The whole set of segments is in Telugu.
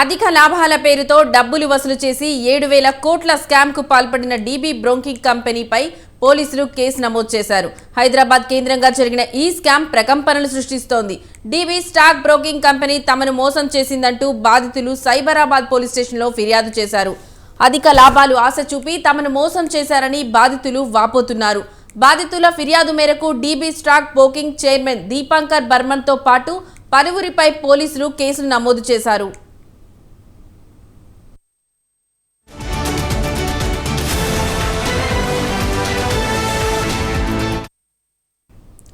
అధిక లాభాల పేరుతో డబ్బులు వసూలు చేసి ఏడు వేల కోట్ల స్కామ్కు పాల్పడిన డీబీ బ్రోకింగ్ కంపెనీపై పోలీసులు కేసు నమోదు చేశారు. హైదరాబాద్ కేంద్రంగా జరిగిన ఈ స్కామ్ ప్రకంపనలు సృష్టిస్తోంది. డీబీ స్టాక్ బ్రోకింగ్ కంపెనీ తమను మోసం చేసిందంటూ బాధితులు సైబరాబాద్ పోలీస్ స్టేషన్లో ఫిర్యాదు చేశారు. అధిక లాభాలు ఆశ చూపి తమను మోసం చేశారని బాధితులు వాపోతున్నారు. బాధితుల ఫిర్యాదు మేరకు DB stock broking chairman Dipankar బర్మన్తో పాటు పలువురిపై పోలీసులు కేసులు నమోదు చేశారు.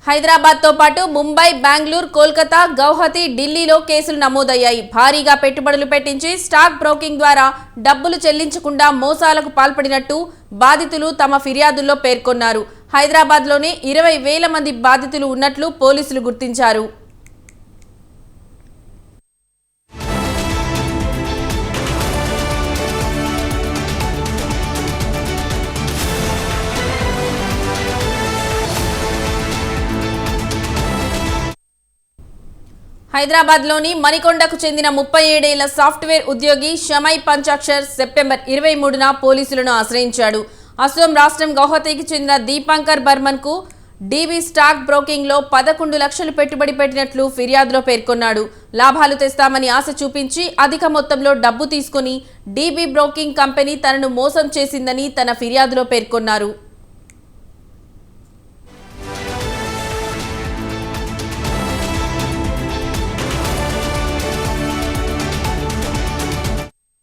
హైదరాబాద్తో పాటు ముంబై బెంగళూరు కోల్కతా గౌహతి ఢిల్లీలో కేసులు నమోదయ్యాయి. భారీగా పెట్టుబడులు పెట్టించి స్టాక్ బ్రోకింగ్ ద్వారా డబ్బులు చెల్లించకుండా మోసాలకు పాల్పడినట్టు బాధితులు తమ ఫిర్యాదుల్లో పేర్కొన్నారు. హైదరాబాద్లోనే ఇరవై వేల మంది బాధితులు ఉన్నట్లు పోలీసులు గుర్తించారు. హైదరాబాద్లోని మణికొండకు చెందిన ముప్పై ఏడేళ్ళ సాఫ్ట్వేర్ ఉద్యోగి షమై పంచాక్షర్ సెప్టెంబర్ ఇరవై మూడున పోలీసులను ఆశ్రయించాడు. అసోం రాష్ట్రం గౌహతికి చెందిన దీపాంకర్ బర్మన్కు డీబీ స్టాక్ బ్రోకింగ్లో పదకొండు లక్షలు పెట్టుబడి పెట్టినట్లు ఫిర్యాదులో పేర్కొన్నాడు. లాభాలు తెస్తామని ఆశ చూపించి అధిక మొత్తంలో డబ్బు తీసుకుని డీబీ బ్రోకింగ్ కంపెనీ తనను మోసం చేసిందని తన ఫిర్యాదులో పేర్కొన్నారు.